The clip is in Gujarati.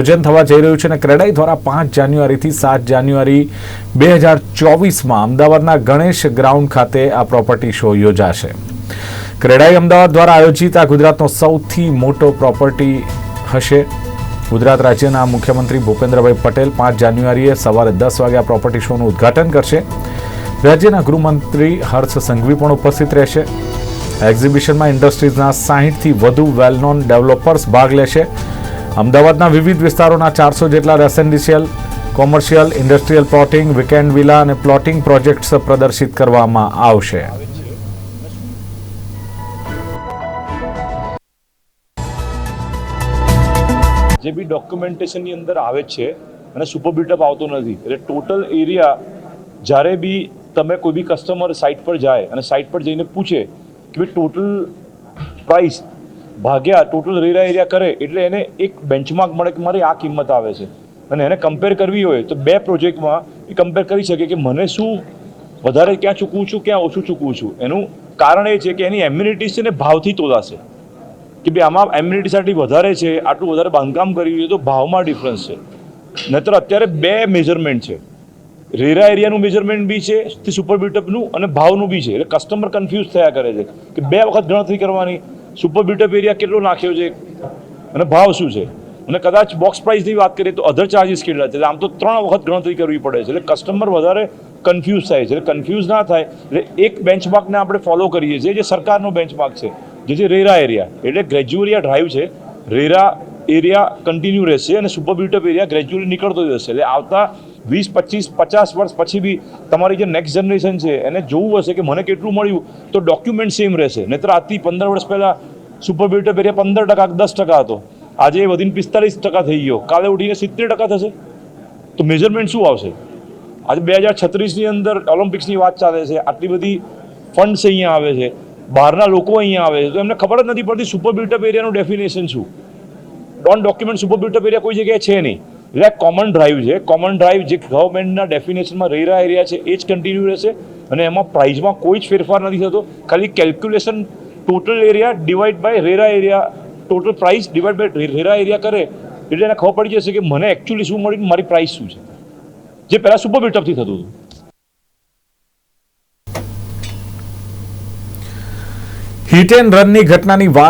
આયોજન થવા જઈ રહ્યું છે અને ક્રેડાઈ દ્વારા પાંચ જાન્યુઆરીથી સાત જાન્યુઆરી બે હજાર ચોવીસમાં અમદાવાદના ગણેશ ગ્રાઉન્ડ ખાતે આ પ્રોપર્ટી શો યોજાશે. ક્રેડાઈ અમદાવાદ દ્વારા આયોજિત આ ગુજરાતનો સૌથી મોટો પ્રોપર્ટી હશે. ગુજરાત રાજ્યના મુખ્યમંત્રી ભૂપેન્દ્રભાઈ પટેલ પાંચ જાન્યુઆરીએ સવારે દસ વાગે આ પ્રોપર્ટી શોનું ઉદ્ઘાટન કરશે. રાજ્યના ગૃહમંત્રી હર્ષ સંઘવી પણ ઉપસ્થિત રહેશે. એક્ઝિબિશનમાં ઇન્ડસ્ટ્રીઝના સાહીઠથી વધુ વેલ નોન ડેવલપર્સ ભાગ લેશે. અમદાવાદના વિવિધ વિસ્તારોના ચારસો જેટલા residential commercial industrial plotting weekend villa અને પ્લોટિંગ પ્રોજેક્ટ્સ પ્રદર્શિત કરવામાં આવશે. જે બી ડોક્યુમેન્ટેશનની અંદર આવે છે અને સુપર બિલ્ટઅપ આવતો નથી. એટલે ટોટલ એરિયા જ્યારે બી તમે કોઈ બી કસ્ટમર સાઇટ પર જાય અને સાઇટ પર જઈને પૂછે કે ટોટલ પ્રાઇસ ભાગ્યા ટોટલ રેરા એરિયા કરે એટલે એને એક બેન્ચમાર્ક મળે કે મારી આ કિંમત આવે છે. અને એને કમ્પેર કરવી હોય તો બે પ્રોજેક્ટમાં એ કમ્પેર કરી શકે કે મને શું વધારે ક્યાં ચૂકવું છું, ક્યાં ઓછું ચૂકવું છું. એનું કારણ એ છે કે એની એમ્યુનિટીઝ છે ને ભાવથી તોલાશે. કે ભાઈ આમાં એમ્યુનિટી વધારે છે, આટલું વધારે બાંધકામ કર્યું છે, તો ભાવમાં ડિફરન્સ છે. નહીતર અત્યારે બે મેજરમેન્ટ છે. રેરા એરિયાનું મેજરમેન્ટ બી છે સુપર બિલ્ટઅપનું અને ભાવનું બી છે. એટલે કસ્ટમર કન્ફ્યુઝ થયા કરે છે કે બે વખત ગણતરી કરવાની સુપર બિલ્ટઅપ એરિયા કેટલો નાખ્યો છે? અને ભાવ શું છે? અને કદાચ બોક્સ પ્રાઇસની વાત કરીએ તો અધર ચાર્જિસ કેટલા છે? આમ તો ત્રણ વખત ગણતરી કરવી પડે છે. એટલે કસ્ટમર વધારે કન્ફ્યુઝ થાય છે. એટલે કન્ફ્યુઝ ના થાય, એટલે એક બેન્ચમાર્કને આપણે ફોલો કરીએ છીએ, જે સરકારનો બેન્ચમાર્ક છે, જે છે રેરા એરિયા એટલે ગ્રેજ્યુએરિયા ડ્રાઈવ છે. રેરા એરિયા કન્ટિન્યુ રહેશે અને સુપર બિલ્ટઅપ એરિયા ગ્રેજ્યુઅલી નીકળતો જશે એટલે આવતા વીસ, પચીસ, પચાસ વર્ષ પછી બી તમારી જે નેક્સ્ટ જનરેશન છે, એને જોવું હશે કે મને કેટલું મળ્યું, તો ડોક્યુમેન્ટ સેમ રહેશે. નહીતર આજથી પંદર વર્ષ પહેલાં સુપર બ્યુટર એરિયા પંદર ટકા દસ ટકા હતો. આજે એ વધીને પિસ્તાલીસ ટકા થઈ ગયો. કાલે ઉઠીને સિત્તેર ટકા થશે. તો મેજરમેન્ટ શું આવશે? આજે બે હજાર છત્રીસની અંદર ઓલિમ્પિક્સની વાત ચાલે છે. આટલી બધી ફંડ્સ અહીંયા આવે છે. બહારના લોકો અહીંયા આવે છે. તો એમને ખબર જ નથી પડતી સુપર બિલ્ટઅપ એરિયાનું ડેફિનેશન શું. Don document super built up area કોઈ જગ્યાએ છે નહીં. એટલે કોમન ડ્રાઈવ છે. કોમન ડ્રાઈવ જે ગવર્મેન્ટના ડેફિનેશનમાં રહેલા એરિયા છે, એ જ કન્ટિન્યુ રહેશે. અને એમાં પ્રાઇઝમાં કોઈ જ ફેરફાર નથી થતો. ખાલી calculation total area divide by RERA area total price divide by RERA area કરે. એટલે એને ખબર પડી જશે કે મને એકચ્યુઅલી શું મળ્યું મારી પ્રાઇસ શું છે. જે પહેલાં સુપર બિલ્ટઅપથી થતું હતું. હિટ એન્ડ રનની ઘટનાની વાત